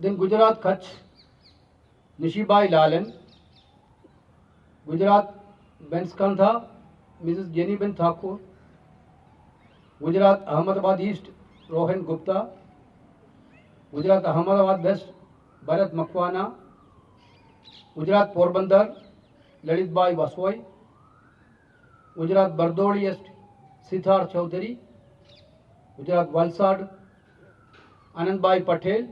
then Gujarat Kutch, Nishibai Lalan, Gujarat Benskantha, Mrs. Jenny Ben Thakur, Gujarat Ahmedabad East, Rohan Gupta, Gujarat Ahmedabad West, Bharat Makwana, Gujarat Porbandar, Lalitbai Vaswai, Gujarat Bardoli East, Siddhar Chaudhary, Gujarat Valsad, Anandbhai Patel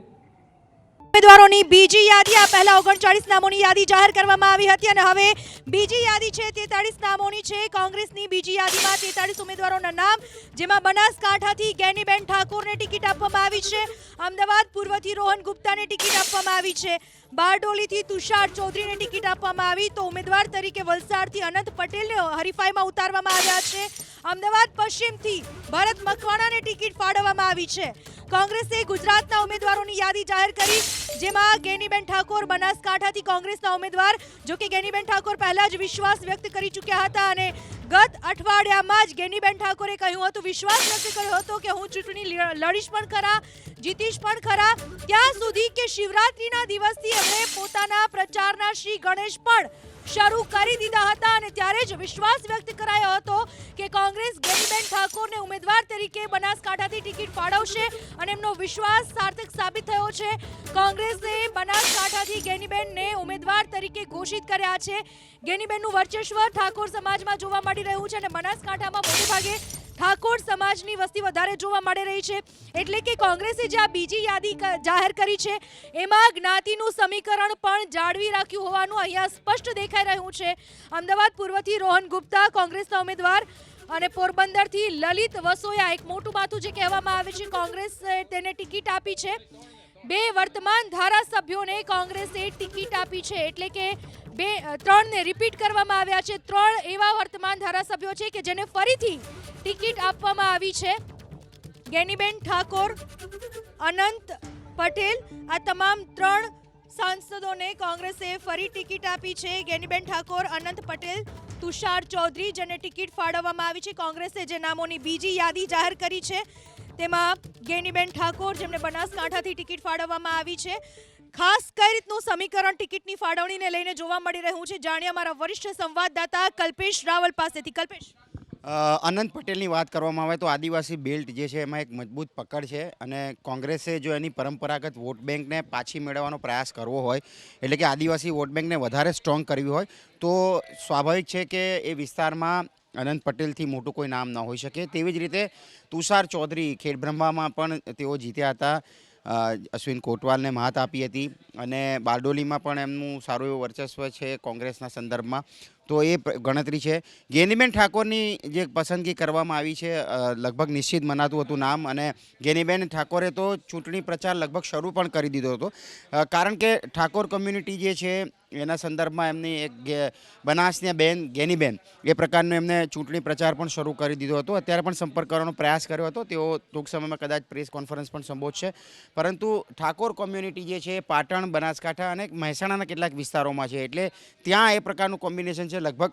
ઉમેદવારોની બીજી યાદી, આ પહેલા ઓગણચાળીસ નામોની યાદી જાહેર કરવામાં આવી હતી અને હવે બીજી યાદી છે, તેતાળીસ નામોની છે, કોંગ્રેસની બીજી યાદીમાં તેતાળીસ ઉમેદવારોના નામ, જેમાં બનાસકાંઠાથી ગેનીબેન ઠાકોરને ટિકિટ આપવામાં આવી છે, અમદાવાદ પૂર્વથી રોહન ગુપ્તાને ટિકિટ આપવામાં આવી છે. બારડોલીથી તુષાર ચૌધરીને ટિકિટ આપવામાં આવી તો ઉમેદવાર તરીકે વલસાડથી અનંત પટેલને હરીફાઈમાં ઉતારવામાં આવ્યા છે. અમદાવાદ પશ્ચિમથી ભરત મકવાણાને ટિકિટ ફાળવવામાં આવી છે. કોંગ્રેસે ગુજરાતના ઉમેદવારોની યાદી જાહેર કરી, જેમાં ગેનીબેન ઠાકોર, બનાસકાંઠાથી કોંગ્રેસના ઉમેદવાર જો કે ગેનીબેન ઠાકોર પહેલા જ વિશ્વાસ વ્યક્ત કરી ચૂક્યા હતા અને ગત અઠવાડિયામાં જ ગેનીબેન ઠાકોરે કહ્યું હતું, વિશ્વાસ વ્યક્ત કર્યો હતો કે હું ચૂંટણી લડીશ પણ ખરા, જીતીશ પણ ખરા. ત્યાં સુધી કે શિવરાત્રીના દિવસથી એમણે પોતાના પ્રચારના શ્રી ગણેશ પણ શરૂ કરી દીધા હતા અને ત્યારે જ વિશ્વાસ વ્યક્ત કરાયો હતો કે કોંગ્રેસ ગેનીબેન ઠાકોરને ઉમેદવાર તરીકે બનાસકાંઠાથી ટિકિટ ફાળવશે અને એમનો વિશ્વાસ સાર્થક સાબિત થયો છે. કોંગ્રેસે બનાસકાંઠાથી ગેનીબેનને ઉમેદવાર તરીકે ઘોષિત કર્યા છે. ગેનીબેનનું વર્ચસ્વ ઠાકોર સમાજમાં જોવા મળી રહ્યું છે અને બનાસકાંઠામાં મોટે ભાગે ઠાકોર સમાજની વસ્તી વધારે જોવા મળી રહી છે. એટલે કે કોંગ્રેસે જે બીજી યાદી જાહેર કરી છે, એમાં જ્ઞાતિનું સમીકરણ પણ જાળવી રાખ્યું હોવાનું અહીંયા સ્પષ્ટ દેખાઈ રહ્યું છે. અમદાવાદ પૂર્વથી રોહન ગુપ્તા, કોંગ્રેસના ઉમેદવાર અને પોરબંદરથી લલિત વસોયા. એક મોટું માથું જે કહેવામાં આવે છે, કોંગ્રેસે તેને ટિકિટ આપી છે. બે વર્તમાન ધારાસભ્યોને કોંગ્રેસે ટિકિટ આપી છે. એટલે કે બે ત્રણને રિપીટ કરવામાં આવ્યા છે. ત્રણ એવા વર્તમાન ધારાસભ્યો છે કે જેને ફરીથી ટિકિટ આપવામાં આવી છે. ગેનીબેન ઠાકોર, અનંત પટેલ, આ તમામ ત્રણ સાંસદોને કોંગ્રેસે ફરી ટિકિટ આપી છે. ગેનીબેન ઠાકોર, અનંત પટેલ, તુષાર ચૌધરી જેને ટિકિટ ફાળવવામાં આવી છે. કોંગ્રેસે જે નામોની બીજી યાદી જાહેર કરી છે, તેમાં ગેનીબેન ઠાકોર જેમને બનાસકાંઠાથી ટિકિટ ફાળવવામાં આવી છે. ખાસ કઈ રીતનું સમીકરણ ટિકિટની ફાળવણીને લઈને જોવા મળી રહ્યું છે, જાણીએ અમારા વરિષ્ઠ સંવાદદાતા કલ્પેશ રાવલ પાસેથી. કલ્પેશ. અનંત પટેલની વાત કરવામાં આવે તો આદિવાસી બેલ્ટ જે છે એમાં એક મજબૂત પકડ છે અને કોંગ્રેસે જો એની પરંપરાગત વોટ બેંકને પાછી મેળવવાનો પ્રયાસ કરવો હોય, એટલે કે આદિવાસી વોટ બેંકને વધારે સ્ટ્રોંગ કરવી હોય, તો સ્વાભાવિક છે કે એ વિસ્તારમાં અનંત પટેલથી મોટું કોઈ નામ ન હોઈ શકે. તેવી જ રીતે તુષાર ચૌધરી ખેડબ્રહ્મામાં પણ તેઓ જીત્યા હતા. અશ્વિન કોટવાલને મહાત આપી હતી અને બારડોલીમાં પણ એમનું સારું એવું વર્ચસ્વ છે કોંગ્રેસના સંદર્ભમાં. તો એ ગણતરી છે. ગેનીબેન ઠાકોરની જે પસંદગી કરવામાં આવી છે લગભગ નિશ્ચિત મનાતું હતું નામ અને ગેનીબેન ઠાકોરે તો ચૂંટણી પ્રચાર લગભગ શરૂ પણ કરી દીધો હતો. કારણ કે ઠાકોર કમ્યુનિટી જે છે એના સંદર્ભમાં એમની એક બનાસની બેન, ગેનીબેન, એ પ્રકારનો એમને ચૂંટણી પ્રચાર પણ શરૂ કરી દીધો હતો. અત્યારે પણ સંપર્ક કરવાનો પ્રયાસ કર્યો હતો. તેઓ ટૂંક સમયમાં કદાચ પ્રેસ કોન્ફરન્સ પણ સંબોધશે. પરંતુ ઠાકોર કોમ્યુનિટી જે છે, પાટણ, બનાસકાંઠા અને મહેસાણાના કેટલાક વિસ્તારોમાં છે. એટલે ત્યાં એ પ્રકારનું કોમ્બિનેશન છે. લગભગ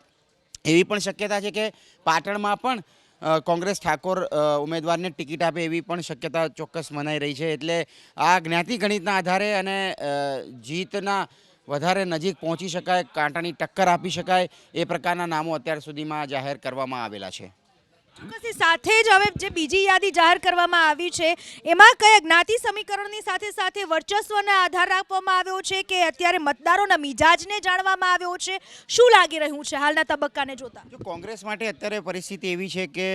એવી પણ શક્યતા છે કે પાટણમાં પણ કોંગ્રેસ ઠાકોર ઉમેદવારને ટિકિટ આપે એવી પણ શક્યતા ચોક્કસ મનાઈ રહી છે. એટલે આ જ્ઞાતિ ગણિતના આધારે અને જીતના વધારે નજીક પહોંચી શકાય, કાંટાની ટક્કર આપી શકાય, એ પ્રકારના નામો અત્યાર સુધીમાં જાહેર કરવામાં આવેલા છે. ચોક્કસની સાથે જ હવે જે બીજી યાદી જાહેર કરવામાં આવી છે, એમાં કયા જ્ઞાતિ સમીકરણની સાથે સાથે વર્ચસ્વને આધાર રાખવામાં આવ્યો છે કે અત્યારે મતદારોના મિજાજને જાણવામાં આવ્યો છે? શું લાગી રહ્યું છે હાલના તબક્કાને જોતા? જો કોંગ્રેસ માટે અત્યારે પરિસ્થિતિ એવી છે કે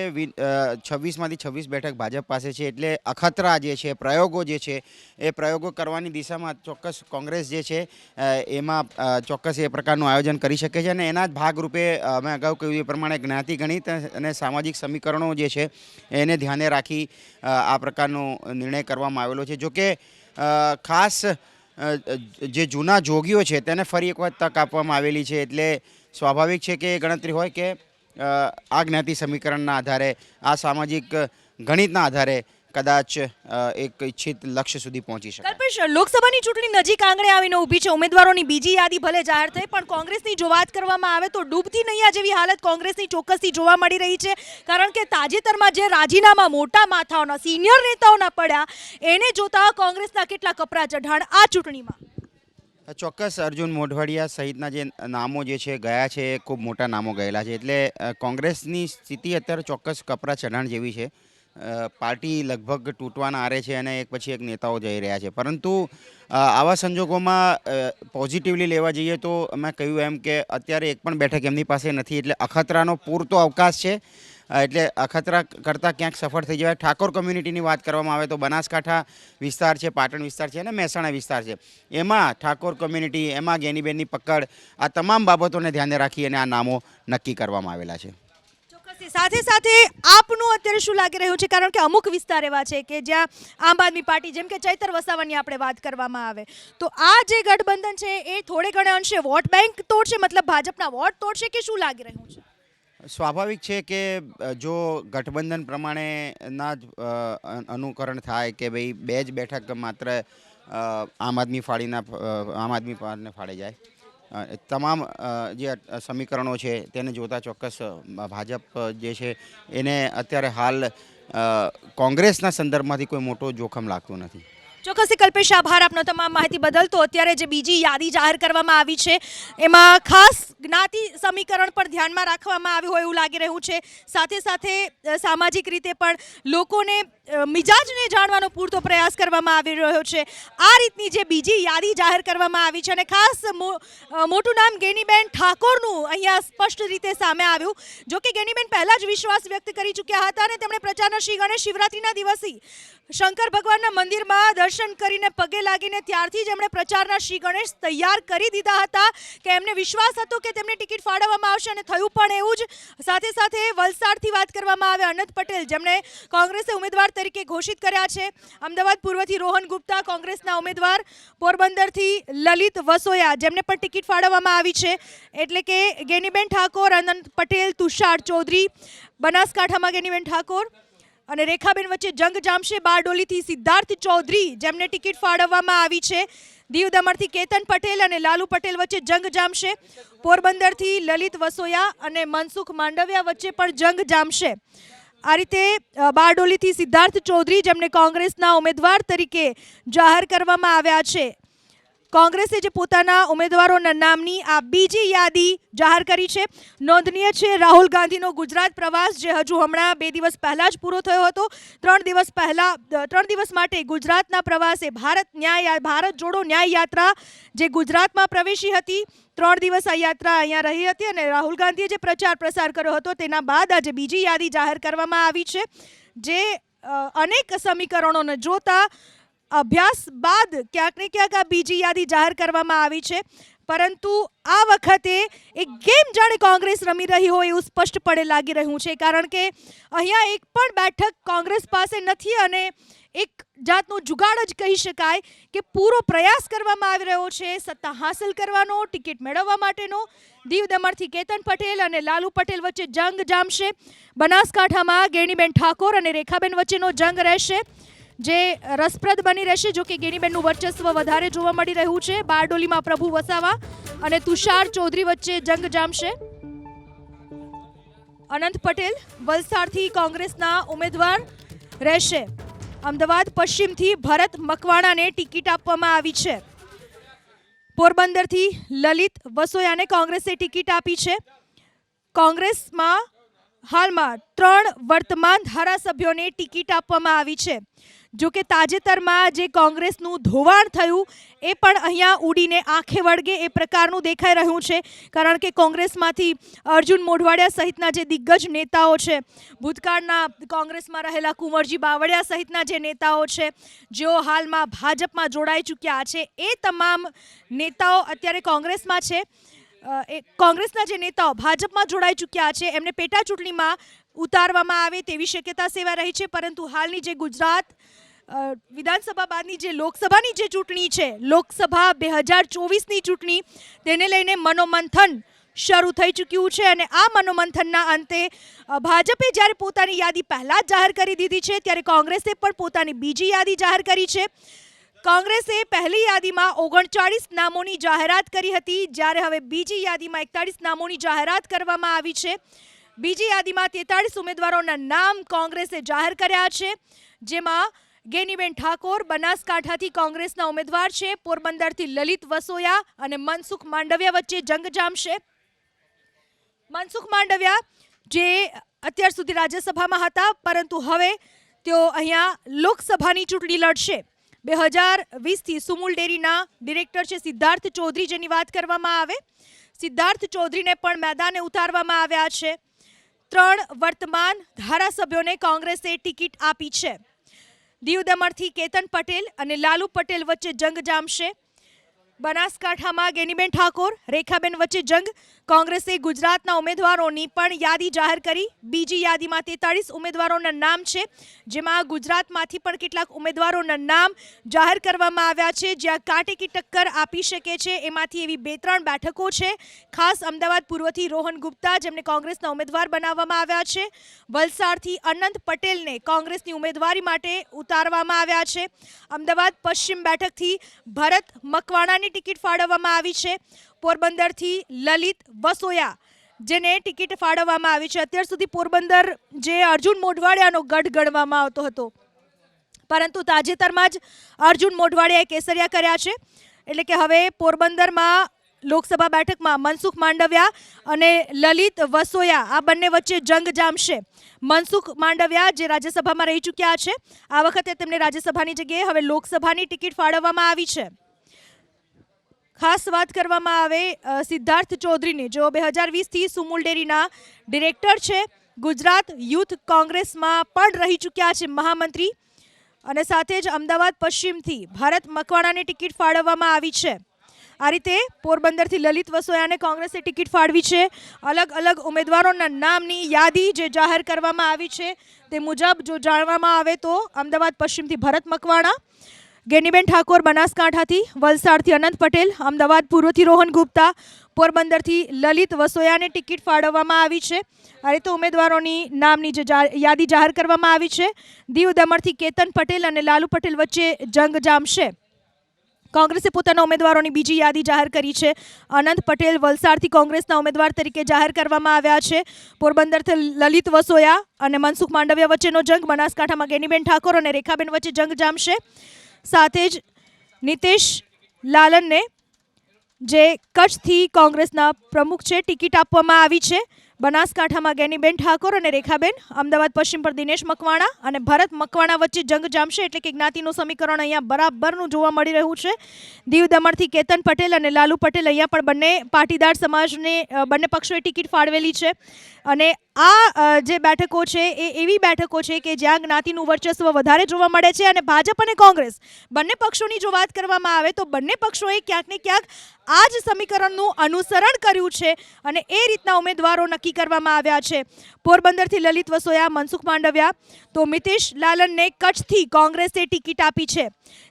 છવ્વીસમાંથી છવ્વીસ બેઠક ભાજપ પાસે છે એટલે અખતરા જે છે, પ્રયોગો જે છે, એ પ્રયોગો કરવાની દિશામાં ચોક્કસ કોંગ્રેસ જે છે એમાં ચોક્કસ એ પ્રકારનું આયોજન કરી શકે છે અને એના જ ભાગરૂપે અમે અગાઉ કહ્યું એ પ્રમાણે જ્ઞાતિ ગણિત અને સામાજિક સમીકરણો જે છે, એને ધ્યાને રાખી આ પ્રકારનો નિર્ણય કરવામાં આવેલો છે. જોકે ખાસ જે જૂના જોગીઓ છે, તેને ફરી એક વખત તક આપવામાં આવેલી છે. એટલે સ્વાભાવિક છે કે ગણતરી હોય કે આ જ્ઞાતિ સમીકરણના આધારે, આ સામાજિક ગણિતના આધારે કદાચ એક ઈચ્છિત લક્ષ્ય સુધી પહોંચી શકે કલ્પેશ લોકસભાની ચૂંટણી નજીક આંગણે આવીને ઊભી છે. ઉમેદવારોની બીજી યાદી ભલે જાહેર થઈ પણ કોંગ્રેસની જો વાત કરવામાં આવે તો ડૂબતી નૈયા જેવી હાલત કોંગ્રેસની ચોક્કસથી જોવા મળી રહી છે. કારણ કે તાજેતરમાં જે રાજીનામા મોટા માથાઓના સિનિયર નેતાઓના પડ્યા એને જોતા કોંગ્રેસના કેટલા કપરા ચઢાણ આ ચૂંટણીમાં. ચોક્કસ અર્જુન મોઢવાડિયા સહિતના જે નામો જે છે ગયા છે એ ખૂબ મોટા નામો ગયેલા છે. એટલે કોંગ્રેસની સ્થિતિ અત્યારે ચોક્કસ કપરા ચઢાણ જેવી છે. પાર્ટી લગભગ તૂટવાના આરે છે અને એક પછી એક નેતાઓ જઈ રહ્યા છે. પરંતુ આવા સંજોગોમાં પોઝિટિવલી લેવા જઈએ તો મેં કહ્યું એમ કે અત્યારે એક પણ બેઠક એમની પાસે નથી એટલે અખતરાનો પૂરતો અવકાશ છે. એટલે અખતરા કરતાં ક્યાંક સફળ થઈ જવાય. ઠાકોર કમ્યુનિટીની વાત કરવામાં આવે તો બનાસકાંઠા વિસ્તાર છે, પાટણ વિસ્તાર છે અને મહેસાણા વિસ્તાર છે. એમાં ઠાકોર કમ્યુનિટી એમાં ગેનીબેનની પકડ, આ તમામ બાબતોને ધ્યાને રાખી અને આ નામો નક્કી કરવામાં આવેલા છે. સાથે સાથે આપનું અત્યારે શું લાગી રહ્યું છે? કારણ કે અમુક વિસ્તાર એવા છે કે જ્યાં આમ આદમી પાર્ટી, જેમ કે ચૈતર વસાવાની આપણે વાત કરવામાં આવે. તો આ જે ગઠબંધન છે એ થોડે ઘણે અંશે વોટ બેંક તોડશે, મતલબ ભાજપના વોટ તોડશે કે શું લાગી રહ્યું છે? સ્વાભાવિક છે કે જો ગઠબંધન પ્રમાણેના જ અનુકરણ થાય કે ભાઈ બે જ બેઠક માત્ર આમ આદમી ફાળીના આમ આદમી પાર્ટીને ફાળે જાય. તમામ જે સમીકરણો છે તેને જોતા ચોક્કસ ભાજપ જે છે એને અત્યારે હાલ કોંગ્રેસના સંદર્ભમાંથી કોઈ મોટો જોખમ લાગતું નથી. ચોક્કસથી કલ્પેશ, આભાર આપનો તમામ માહિતી બદલ. તો અત્યારે જે બીજી યાદી જાહેર કરવામાં આવી છે, એમાં ખાસ જ્ઞાતિ સમીકરણ પણ ધ્યાનમાં રાખવામાં આવ્યું હોય એવું લાગી રહ્યું છે. સાથે સાથે સામાજિક રીતે પણ લોકોને મિજાજને જાણવાનો પૂરતો પ્રયાસ કરવામાં આવી રહ્યો છે. આ રીતની જે બીજી યાદી જાહેર કરવામાં આવી છે અને ખાસ મોટું નામ ગેનીબેન ઠાકોરનું અહીંયા સ્પષ્ટ રીતે સામે આવ્યું. જો કે ગેનીબેન પહેલાં જ વિશ્વાસ વ્યક્ત કરી ચૂક્યા હતા અને તેમણે પ્રચારના શ્રી ગણેશ શિવરાત્રિના દિવસે શંકર ભગવાનના મંદિરમાં દર્શન કરીને પગે લાગીને ત્યારથી જ એમણે પ્રચારના શ્રી ગણેશ તૈયાર કરી દીધા હતા કે એમને વિશ્વાસ હતો કે તેમને ટિકિટ ફાળવવામાં આવશે અને થયું પણ એવું જ. સાથે સાથે વલસાડથી વાત કરવામાં આવે અનંત પટેલ, જેમણે કોંગ્રેસે ઉમેદવાર તરીકે ઘોષિત કર્યા છે. અમદાવાદ પૂર્વથી રોહન ગુપ્તા કોંગ્રેસના ઉમેદવાર, પોરબંદરથી લલિત વસોયા જેમને પણ ટિકિટ ફાળવવામાં આવી છે. એટલે કે ગેનીબેન ઠાકોર, અનંત પટેલ, તુષાર ચૌધરી, બનાસકાંઠામાં ગેનીબેન ઠાકોર અને રેખાબેન વચ્ચે જંગ જામશે બારડોલીથી સિદ્ધાર્થ ચૌધરી જેમને ટિકિટ ફાળવવામાં આવી છે. દીવ દમણથી કેતન પટેલ અને લાલુ પટેલ વચ્ચે જંગ જામશે. પોરબંદરથી લલિત વસોયા અને મનસુખ માંડવિયા વચ્ચે પણ જંગ જામશે. આ રીતે બારડોલીથી સિદ્ધાર્થ ચૌધરી જેમને કોંગ્રેસના ઉમેદવાર તરીકે જાહેર કરવામાં આવ્યા છે. કોંગ્રેસે જે પોતાના ઉમેદવારોના નામની આ બીજી યાદી જાહેર કરી છે. નોંધનીય છે, રાહુલ ગાંધીનો ગુજરાત પ્રવાસ જે હજુ હમણાં બે દિવસ પહેલાં જ પૂરો થયો હતો. ત્રણ દિવસ પહેલાં ત્રણ દિવસ માટે ગુજરાતના પ્રવાસે ભારત ન્યાય ભારત જોડો ન્યાય યાત્રા જે ગુજરાતમાં પ્રવેશી હતી, ત્રણ દિવસ આ યાત્રા અહીંયા રહી હતી અને રાહુલ ગાંધીએ જે પ્રચાર પ્રસાર કર્યો હતો તેના બાદ આજે બીજી યાદી જાહેર કરવામાં આવી છે. જે અનેક સમીકરણોને જોતા અભ્યાસ બાદ ક્યાંક ને ક્યાંક આ બીજી યાદી જાહેર કરવામાં આવી છે. પરંતુ આ વખતે એક ગેમ જાણે કોંગ્રેસ રમી રહી હોય એવું સ્પષ્ટપણે લાગી રહ્યું છે. કારણ કે અહીંયા એક પણ બેઠક કોંગ્રેસ પાસે નથી અને એક જાતનો જુગાડ જ કહી શકાય કે પૂરો પ્રયાસ કરવામાં આવી રહ્યો છે. સત્તા હાંસલ કરવાનો, ટિકિટ મેળવવા માટેનો. દીવ દમણથી કેતન પટેલ અને લાલુ પટેલ વચ્ચે જંગ જામશે. બનાસકાંઠામાં ગેણીબેન ઠાકોર અને રેખાબેન વચ્ચેનો જંગ રહેશે. જે રસપ્રદ બની રહેશે, જો કે ગેનીબેનનું વર્ચસ્વ વધારે જોવા મળી રહ્યું છે. બારડોલીમાં પ્રભુ વસાવા અને તુષાર ચૌધરી વચ્ચે જંગ જામશે. અનંત પટેલ વલસાડથી કોંગ્રેસના ઉમેદવાર રહેશે. અમદાવાદ પશ્ચિમથી ભરત મકવાણાને ટિકિટ આપવામાં આવી છે. પોરબંદરથી લલિત વસોયાને કોંગ્રેસે ટિકિટ આપી છે. કોંગ્રેસમાં હાલમાં ત્રણ વર્તમાન ધારાસભ્યોને ટિકિટ આપવામાં આવી છે. જો કે તાજેતરમાં જે કોંગ્રેસનું ધોવાણ થયું, એ પણ અહીંયા ઉડીને આંખે વળગે એ પ્રકારનું દેખાઈ રહ્યું છે. કારણ કે કોંગ્રેસમાંથી અર્જુન મોઢવાડિયા સહિતના જે દિગ્ગજ નેતાઓ છે, ભૂતકાળના કોંગ્રેસમાં રહેલા કુંવરજી બાવળિયા સહિતના જે નેતાઓ છે, જેઓ હાલમાં ભાજપમાં જોડાઈ ચૂક્યા છે, એ તમામ નેતાઓ અત્યારે કોંગ્રેસમાં છે. એ કોંગ્રેસના જે નેતાઓ ભાજપમાં જોડાઈ ચૂક્યા છે, એમને પેટા ચૂંટણીમાં ઉતારવામાં આવે તેવી શક્યતા સેવા રહી છે, પરંતુ હાલની જે ગુજરાત વિધાનસભા બાદની જે લોકસભાની જે ચૂંટણી છે, લોકસભા બે હજાર ચોવીસની ચૂંટણી, તેને લઈને મનોમંથન શરૂ થઈ ચૂક્યું છે અને આ મનોમંથનના અંતે ભાજપે જ્યારે પોતાની યાદી પહેલાં જ જાહેર કરી દીધી છે, ત્યારે કોંગ્રેસે પણ પોતાની બીજી યાદી જાહેર કરી છે. કોંગ્રેસે પહેલી યાદીમાં ઓગણચાળીસ નામોની જાહેરાત કરી હતી, જ્યારે હવે બીજી યાદીમાં એકતાળીસ નામોની જાહેરાત કરવામાં આવી છે. બીજી યાદીમાં તેતાળીસ ઉમેદવારોના નામ કોંગ્રેસે જાહેર કર્યા છે, જેમાં ગેનીબેન ઠાકોર બનાસકાંઠાથી કોંગ્રેસના ઉમેદવાર છે, પોરબંદરથી લલિત વસોયા અને મનસુખ માંડવિયા વચ્ચે જંગ જામશે. મનસુખ માંડવિયા જે અત્યાર સુધી રાજ્યસભામાં હતા, પરંતુ હવે તેઓ અહીંયા લોકસભાની ચૂંટણી લડશે. બે હજાર વીસથી સુમુલ ડેરીના ડિરેક્ટર છે સિદ્ધાર્થ ચૌધરી, જેની વાત કરવામાં આવે. સિદ્ધાર્થ ચૌધરીને પણ મેદાને ઉતારવામાં આવ્યા છે. ત્રણ વર્તમાન ધારાસભ્યોને કોંગ્રેસે ટિકિટ આપી છે. દીવ દમણથી કેતન પટેલ અને લાલુ પટેલ વચ્ચે જંગ જામશે. બનાસકાંઠામાં ગેનીબેન ઠાકોર, રેખાબેન વચ્ચે જંગ કોંગ્રેસે ગુજરાતના ઉમેદવારોની પણ યાદી જાહેર કરી. બીજી યાદીમાં તેતાળીસ ઉમેદવારોના નામ છે, જેમાં ગુજરાતમાંથી પણ કેટલાક ઉમેદવારોના નામ જાહેર કરવામાં આવ્યા છે. જ્યાં કાટેકી ટક્કર આપી શકે છે, એમાંથી એવી બે ત્રણ બેઠકો છે. ખાસ અમદાવાદ પૂર્વથી રોહન ગુપ્તા, જેમને કોંગ્રેસના ઉમેદવાર બનાવવામાં આવ્યા છે. વલસાડથી અનંત પટેલને કોંગ્રેસની ઉમેદવારી માટે ઉતારવામાં આવ્યા છે. અમદાવાદ પશ્ચિમ બેઠકથી ભરત મકવાણાની ટિકિટ ફાળવવામાં આવી છે. પોરબંદરથી લલિત વસોયા, જેને ટિકિટ ફાળવવામાં આવી છે. અત્યાર સુધી પોરબંદર જે અર્જુન મોઢવાડિયાનો ગઢ ગણવામાં આવતો હતો. પરંતુ તાજેતરમાં જ અર્જુન મોઢવાડિયાએ કેસરિયા કર્યા છે. એટલે કે હવે પોરબંદરમાં લોકસભા બેઠકમાં મનસુખ માંડવિયા અને લલિત વસોયા, આ બંને વચ્ચે જંગ જામશે. મનસુખ માંડવિયા જે રાજ્યસભામાં રહી ચૂક્યા છે, આ વખતે તેમને રાજ્યસભાની જગ્યાએ હવે લોકસભાની ટિકિટ ફાળવવામાં આવી છે. ખાસ વાત કરવામાં આવે સિદ્ધાર્થ ચૌધરીની, જેઓ બે હજાર વીસથી સુમુલ ડેરીના ડિરેક્ટર છે. ગુજરાત યુથ કોંગ્રેસમાં પણ રહી ચૂક્યા છે મહામંત્રી. અને સાથે જ અમદાવાદ પશ્ચિમથી ભારત મકવાણાની ટિકિટ ફાળવવામાં આવી છે. આ રીતે પોરબંદરથી લલિત વસોયાને કોંગ્રેસે ટિકિટ ફાળવી છે. અલગ અલગ ઉમેદવારોના નામની યાદી જે જાહેર કરવામાં આવી છે, તે મુજબ જો જાણવામાં આવે તો અમદાવાદ પશ્ચિમથી ભરત મકવાણા. ગેનીબેન ઠાકોર બનાસકાંઠાથી, વલસાડથી અનંત પટેલ, અમદાવાદ પૂર્વથી રોહન ગુપ્તા, પોરબંદરથી લલિત વસોયાને ટિકિટ ફાળવવામાં આવી છે. આ રીતે ઉમેદવારોની નામની જે યાદી જાહેર કરવામાં આવી છે. દીવ દમણથી કેતન પટેલ અને લાલુ પટેલ વચ્ચે જંગ જામશે. કોંગ્રેસે પોતાના ઉમેદવારોની બીજી યાદી જાહેર કરી છે. અનંત પટેલ વલસાડથી કોંગ્રેસના ઉમેદવાર તરીકે જાહેર કરવામાં આવ્યા છે. પોરબંદરથી લલિત વસોયા અને મનસુખ માંડવિયા વચ્ચેનો જંગ. બનાસકાંઠામાં ગેનીબેન ઠાકોર અને રેખાબેન વચ્ચે જંગ જામશે. સાથે જ નીતિશ લાલનને જે કચ્છથી કોંગ્રેસના પ્રમુખ છે, ટિકિટ આપવામાં આવી છે. બનાસકાંઠામાં ગેનીબેન ઠાકોર અને રેખાબેન, અમદાવાદ પશ્ચિમ પર દિનેશ મકવાણા અને ભરત મકવાણા વચ્ચે જંગ જામશે એટલે કે જ્ઞાતિનું સમીકરણ અહીંયા બરાબરનું જોવા મળી રહ્યું છે. દીવ દમણથી કેતન પટેલ અને લાલુ પટેલ અહીંયા પણ બંને પાટીદાર સમાજને બંને પક્ષોએ ટિકિટ ફાળવેલી છે. અને આ જે બેઠકો છે, એ એવી બેઠકો છે કે જ્યાં જ્ઞાતિનું વર્ચસ્વ વધારે જોવા મળે છે અને ભાજપ અને કોંગ્રેસ બંને પક્ષોની જો વાત કરવામાં આવે તો બંને પક્ષોએ ક્યાંક ને ક્યાંક આ જ સમીકરણનું અનુસરણ કર્યું છે અને એ રીતના ઉમેદવારો નક્કી કરવામાં આવ્યા છે. પોરબંદરથી લલિત વસોયા, મનસુખ માંડવિયા તો મિતેશ લાલનને કચ્છથી કોંગ્રેસે ટિકિટ આપી છે.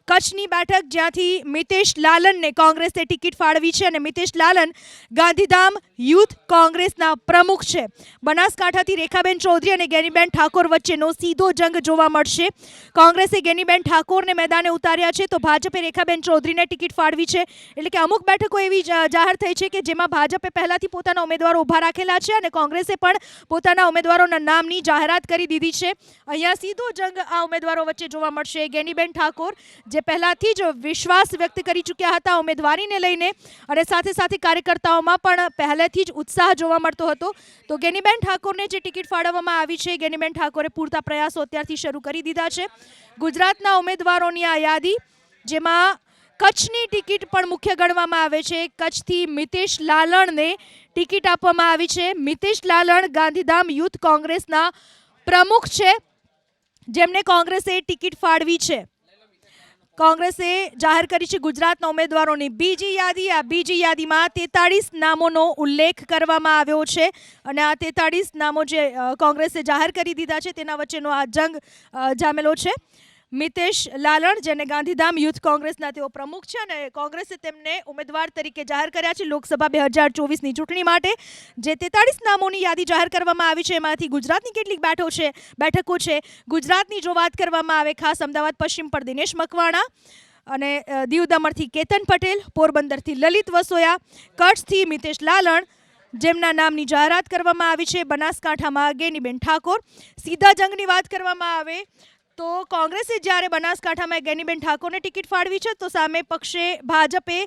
કચ્છની બેઠક જ્યાંથી મિતેશ લાલનને કોંગ્રેસે ટિકિટ ફાળવી છે અને મિતેશ લાલન ગાંધીધામ યુથ કોંગ્રેસના પ્રમુખ છે. બનાસકાંઠાથી રેખાબેન ચૌધરી અને ગેનીબેન ઠાકોર વચ્ચેનો સીધો જંગ જોવા મળશે. કોંગ્રેસે ગેનીબેન ઠાકોરને મેદાને ઉતાર્યા છે તો ભાજપે રેખાબેન ચૌધરીને ટિકિટ ફાળવી છે. એટલે કે અમુક બેઠકો એવી જાહેર થઈ છે કે જેમાં ભાજપે પહેલાથી પોતાના ઉમેદવારો ઊભા રાખેલા છે અને કોંગ્રેસે પણ પોતાના ઉમેદવારોના નામની જાહેરાત કરી દીધી છે. અહીંયા સીધો જંગ આ ઉમેદવારો વચ્ચે જોવા મળશે. ગેનીબેન ઠાકોર જે પહેલાથી જ વિશ્વાસ વ્યક્ત કરી ચૂક્યા હતા ઉમેદવારીને લઈને. અને સાથે સાથે કાર્યકર્તાઓમાં પણ પહેલેથી જ ઉત્સાહ જોવા મળતો હતો. તો ગેનીબેન ઠાકોરને જે ટિકિટ ફાળવવામાં આવી છે, ગેનીબેન ઠાકોરે પૂરતા પ્રયાસો અત્યારથી શરૂ કરી દીધા છે. ગુજરાતના ઉમેદવારોની આ યાદી, જેમાં કચ્છની ટિકિટ પણ મુખ્ય ગણવામાં આવે છે. કચ્છથી મિતેશ લાલણને ટિકિટ આપવામાં આવી છે. મિતેશ લાલણ ગાંધીધામ યુથ કોંગ્રેસના પ્રમુખ છે. જેમને કોંગ્રેસે ટિકિટ ફાળવી છે. કોંગ્રેસે જાહેર કરી છે ગુજરાતના ઉમેદવારોની. બીજી યાદી, આ બીજી યાદીમાં તેતાળીસ નામોનો ઉલ્લેખ કરવામાં આવ્યો છે અને આ તેતાળીસ નામો જે કોંગ્રેસે જાહેર કરી દીધા છે તેના વચ્ચેનો આ જંગ જામેલો છે. મિતેશ લાલણ, જેને ગાંધીધામ યુથ કોંગ્રેસના તેઓ પ્રમુખ છે અને કોંગ્રેસે તેમને ઉમેદવાર તરીકે જાહેર કર્યા છે લોકસભા બે હજાર ચોવીસની ચૂંટણી માટે. જે તેતાળીસ નામોની યાદી જાહેર કરવામાં આવી છે, એમાંથી ગુજરાતની કેટલીક બેઠો છે, બેઠકો છે. ગુજરાતની જો વાત કરવામાં આવે, ખાસ અમદાવાદ, પશ્ચિમ પર દિનેશ મકવાણા અને દીવ દમણથી કેતન પટેલ, પોરબંદરથી લલિત વસોયા, કચ્છથી મિતેશ લાલણ, જેમના નામની જાહેરાત કરવામાં આવી છે. બનાસકાંઠામાં ગેનીબેન ઠાકોર. સીધા જંગની વાત કરવામાં આવે તો કોંગ્રેસે જ્યારે બનાસકાંઠામાં ગેનીબેન ઠાકોરને ટિકિટ ફાળવી છે, તો સામે પક્ષે ભાજપે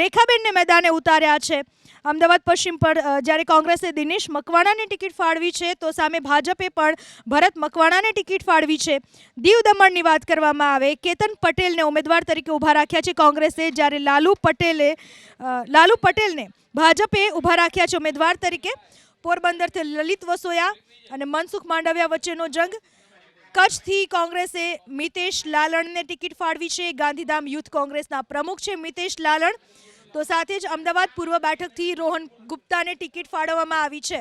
રેખાબેનને મેદાને ઉતાર્યા છે. અમદાવાદ પશ્ચિમ પર જ્યારે કોંગ્રેસે દિનેશ મકવાણાને ટિકિટ ફાળવી છે, તો સામે ભાજપે પણ ભરત મકવાણાને ટિકિટ ફાળવી છે. દીવ દમણની વાત કરવામાં આવે, કેતન પટેલને ઉમેદવાર તરીકે ઊભા રાખ્યા છે કોંગ્રેસે, જ્યારે લાલુ પટેલે લાલુ પટેલને ભાજપે ઊભા રાખ્યા છે ઉમેદવાર તરીકે. પોરબંદરથી લલિત વસોયા અને મનસુખ માંડવિયા વચ્ચેનો જંગ. કચ્છથી કોંગ્રેસે મિતેશ લાલણને ટિકિટ ફાળવી છે. ગાંધીધામ યુથ કોંગ્રેસના પ્રમુખ છે મિતેશ લાલણ. તો સાથે જ અમદાવાદ પૂર્વ બેઠકથી રોહન ગુપ્તાને ટિકિટ ફાળવવામાં આવી છે.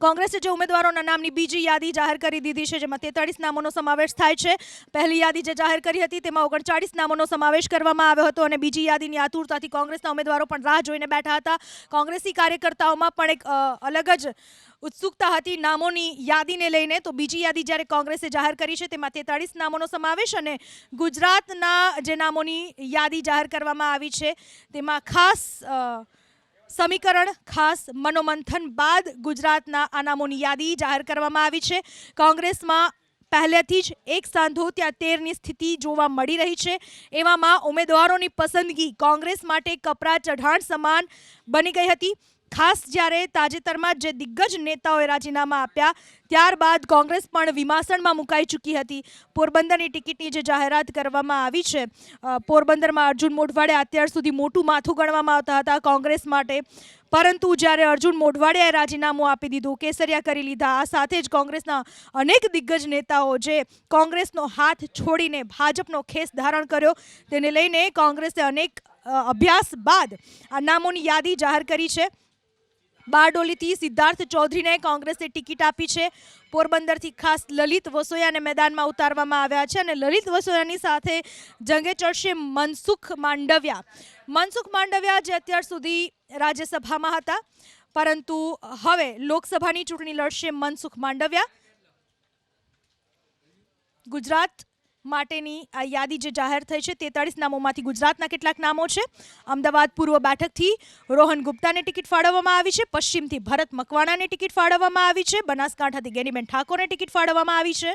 કોંગ્રેસે જે ઉમેદવારોના નામની બીજી યાદી જાહેર કરી દીધી છે, જેમાં તેતાળીસ નામોનો સમાવેશ થાય છે. પહેલી યાદી જે જાહેર કરી હતી, તેમાં ઓગણચાળીસ નામોનો સમાવેશ કરવામાં આવ્યો હતો અને બીજી યાદીની આતુરતાથી કોંગ્રેસના ઉમેદવારો પણ રાહ જોઈને બેઠા હતા. કોંગ્રેસી કાર્યકર્તાઓમાં પણ એક અલગ જ ઉત્સુકતા હતી નામોની યાદીને લઈને. તો બીજી યાદી જ્યારે કોંગ્રેસે જાહેર કરી છે, તેમાં તેતાળીસ નામોનો સમાવેશ અને ગુજરાતના જે નામોની યાદી જાહેર કરવામાં આવી છે, તેમાં ખાસ સમીકરણ ખાસ મનોમંથન બાદ ગુજરાતના આ નામોની યાદી જાહેર કરવામાં આવી છે. કોંગ્રેસમાં પહેલેથી જ એક સાંધો ત્યાં તેરની સ્થિતિ જોવા મળી રહી છે. એવામાં ઉમેદવારોની પસંદગી કોંગ્રેસ માટે કપરા ચઢાણ સમાન બની ગઈ હતી. ખાસ જ્યારે તાજેતરમાં જ દિગ્ગજ નેતાઓએ રાજીનામા આપ્યા, ત્યારબાદ કોંગ્રેસ પણ વિમાસણમાં મુકાઈ ચૂકી હતી. પોરબંદરની ટિકિટની જે જાહેરાત કરવામાં આવી છે પોરબંદરમાં અર્જુન મોઢવાડે અત્યાર સુધી મોટું માથું ગણવામાં આવતા હતા કોંગ્રેસ માટે. પરંતુ જ્યારે અર્જુન મોઢવાડિયાએ રાજીનામું આપી દીધું, કેસરિયા કરી લીધા. આ સાથે જ કોંગ્રેસના અનેક દિગ્ગજ નેતાઓ જે કોંગ્રેસનો હાથ છોડીને ભાજપનો ખેસ ધારણ કર્યો, તેને લઈને કોંગ્રેસે અનેક અભ્યાસ બાદ આ નામોની યાદી જાહેર કરી છે. બારડોલીથી સિદ્ધાર્થ ચૌધરીને કોંગ્રેસે ટિકિટ આપી છે. પોરબંદરથી ખાસ લલિત વસોયાને મેદાનમાં ઉતારવામાં આવ્યા છે અને લલિત વસોયાની સાથે જંગે ચડશે મનસુખ માંડવિયા. મનસુખ માંડવિયા જે અત્યાર સુધી રાજ્યસભામાં હતા, પરંતુ હવે લોકસભાની ચૂંટણી લડશે મનસુખ માંડવિયા. ગુજરાત માટેની આ યાદી જે જાહેર થઈ છે તેતાળીસ નામોમાંથી ગુજરાતના કેટલાક નામો છે. અમદાવાદ પૂર્વ બેઠકથી રોહન ગુપ્તાને ટિકિટ ફાળવવામાં આવી છે. પશ્ચિમથી ભરત મકવાણાને ટિકિટ ફાળવવામાં આવી છે. બનાસકાંઠાથી ગેનીબેન ઠાકોરને ટિકિટ ફાળવવામાં આવી છે.